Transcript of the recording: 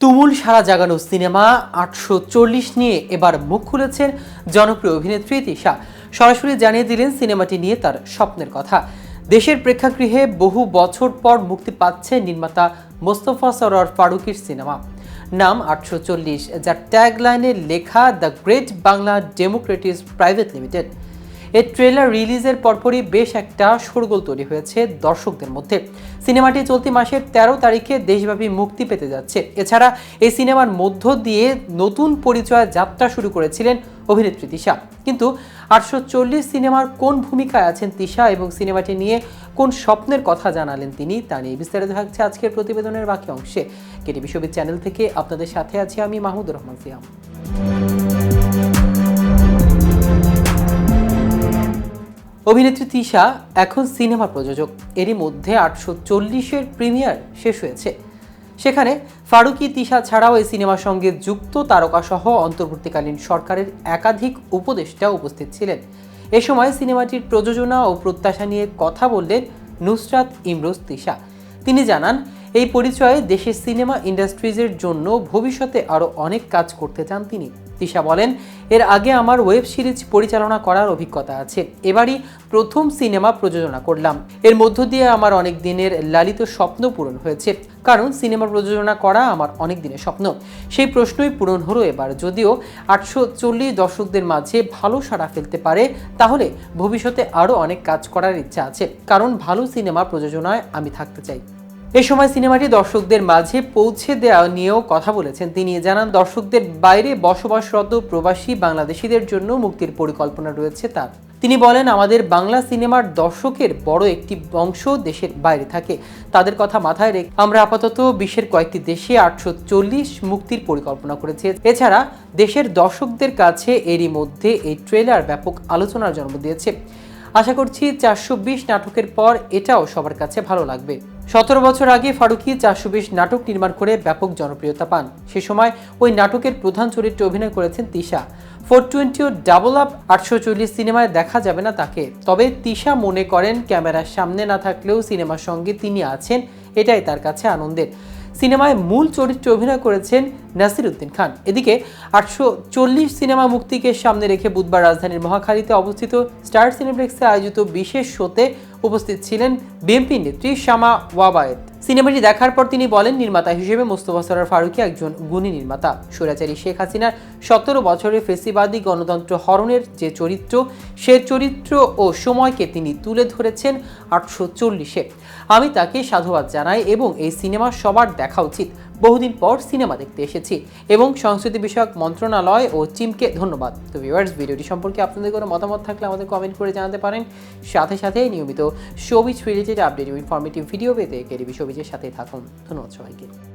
তুমুল সারা জাগানো সিনেমা আটশো চল্লিশ নিয়ে এবার মুখ খুলেছেন জনপ্রিয় অভিনেত্রী তিশা সরাসরি জানিয়ে দিলেন সিনেমাটি নিয়ে তার স্বপ্নের কথা। দেশের প্রেক্ষাগৃহে বহু বছর পর মুক্তি পাচ্ছে নির্মাতা মোস্তফা সরোয়ার ফারুকির সিনেমা। নাম আটশো চল্লিশ, যার ট্যাগলাইনে লেখা, the great Bangla democratic private limited. এর ট্রেলার রিলিজের পরপরই বেশ একটা শোরগোল তৈরি হয়েছে দর্শকদের মধ্যে। সিনেমাটি চলতি মাসের তেরো তারিখে দেশব্যাপী মুক্তি পেতে যাচ্ছে। এছাড়া এই সিনেমার মধ্য দিয়ে নতুন পরিচয় যাত্রা শুরু করেছিলেন অভিনেত্রী তিশা। কিন্তু আটশো চল্লিশ সিনেমার কোন ভূমিকায় আছেন তিশা এবং সিনেমাটি নিয়ে কোন স্বপ্নের কথা জানালেন তিনি, তা নিয়ে বিস্তারিত থাকছে আজকের প্রতিবেদনের বাকি অংশে। কেটি বিশ্ববিদ চ্যানেল থেকে আপনাদের সাথে আছি আমি মাহমুদুর রহমান সিয়াম। অভিনেত্রী তিশা এখন সিনেমা প্রযোজক। এরই মধ্যে আটশো চল্লিশের প্রিমিয়ার শেষ হয়েছে। সেখানে ফারুকি তিশা ছাড়াও এই সিনেমার সঙ্গে যুক্ত তারকাসহ অন্তর্বর্তীকালীন সরকারের একাধিক উপদেষ্টা উপস্থিত ছিলেন। এ সময় সিনেমাটির প্রযোজনা ও প্রত্যাশা নিয়ে কথা বললেন নুসরাত ইমরোজ তিশা তিনি জানান, এই পরিচয়ে দেশের সিনেমা ইন্ডাস্ট্রিজের জন্য ভবিষ্যতে আরও অনেক কাজ করতে চান তিনি। তিশা বলেন, এর আগে আমার ওয়েব সিরিজ পরিচালনা করার অভিজ্ঞতা আছে। এবারই প্রথম সিনেমা প্রযোজনা করলাম। এর মধ্য দিয়ে আমার অনেক দিনের লালিত স্বপ্ন পূরণ হয়েছে। কারণ সিনেমা প্রযোজনা করা আমার অনেক দিনের স্বপ্ন। সেই প্রশ্নই পূরণ হলো এবার। যদিও আটশো চল্লিশ দর্শকদের মাঝে ভালো সাড়া ফেলতে পারে, তাহলে ভবিষ্যতে আরও অনেক কাজ করার ইচ্ছা আছে। কারণ ভালো সিনেমা প্রযোজনায় আমি থাকতে চাই। এ সময় সিনেমাটি দর্শকদের মাঝে পৌঁছে দেওয়া নিয়েও কথা বলেছেন। তিনি জানান, দর্শকদের বাইরে বসবাসরত প্রবাসী বাংলাদেশিদের জন্য মুক্তির পরিকল্পনা রয়েছে তার। তিনি বলেন, আমাদের বাংলা সিনেমার দর্শকের বড় একটি অংশ দেশের বাইরে থাকে। তাদের কথা মাথায় রেখে আমরা আপাতত বিশ্বের কয়েকটি দেশে আটশো চল্লিশ মুক্তির পরিকল্পনা করেছি। এছাড়া দেশের দর্শকদের কাছে এরই মধ্যে এই ট্রেলার ব্যাপক আলোচনার জন্ম দিয়েছে। আশা করছি চারশো বিশ নাটকের পর এটাও সবার কাছে ভালো লাগবে। সতেরো বছর আগে ফারুকি চারশো বিশ নাটক নির্মাণ করে ব্যাপক জনপ্রিয়তা পান। সে সময় ওই নাটকের প্রধান চরিত্রে অভিনয় করেছেন তিশা। ফোর টোয়েন্টি ও ডাবল আপ আটশো চল্লিশ সিনেমায় দেখা যাবে না তাকে। তবে তিশা মনে করেন ক্যামেরার সামনে না থাকলেও সিনেমার সঙ্গে তিনি আছেন, এটাই তার কাছে আনন্দের। সিনেমায় মূল চরিত্রে অভিনয় করেছেন নাসির উদ্দিন খান। এদিকে আটশো চল্লিশ সিনেমা মুক্তিকে সামনে রেখে বুধবার রাজধানীর মহাখালীতে অবস্থিত স্টার সিনেপ্লেক্সে আয়োজিত বিশেষ শোতে উপস্থিত ছিলেন বিএনপি নেত্রী শ্যামা ওয়াবায়েত সিনেমাটি দেখার পর তিনি বলেন, নির্মাতা হিসেবে মোস্তফা সরার ফারুকি একজন গুণী নির্মাতা। স্বৈরাচারী শেখ হাসিনার সতেরো বছরের ফেসিবাদী গণতন্ত্র হরণের যে চরিত্র, সে চরিত্র ও সময়কে তিনি তুলে ধরেছেন আটশো চল্লিশে। আমি তাকে সাধুবাদ জানাই এবং এই সিনেমা সবার দেখা উচিত। বহুদিন পর সিনেমা দেখতে এসেছি। এবং সংস্কৃতি বিষয়ক মন্ত্রণালয় ও চিমকে ধন্যবাদ। তো ভিউয়ার্স ভিডিওটি সম্পর্কে আপনাদের কোনো মতামত থাকলে আমাদের কমেন্ট করে জানাতে পারেন। সাথে সাথে নিয়মিত showbiz related update informative video পেতে কেডিবি শোবিজের সাথে থাকুন। ধন্যবাদ সবাইকে।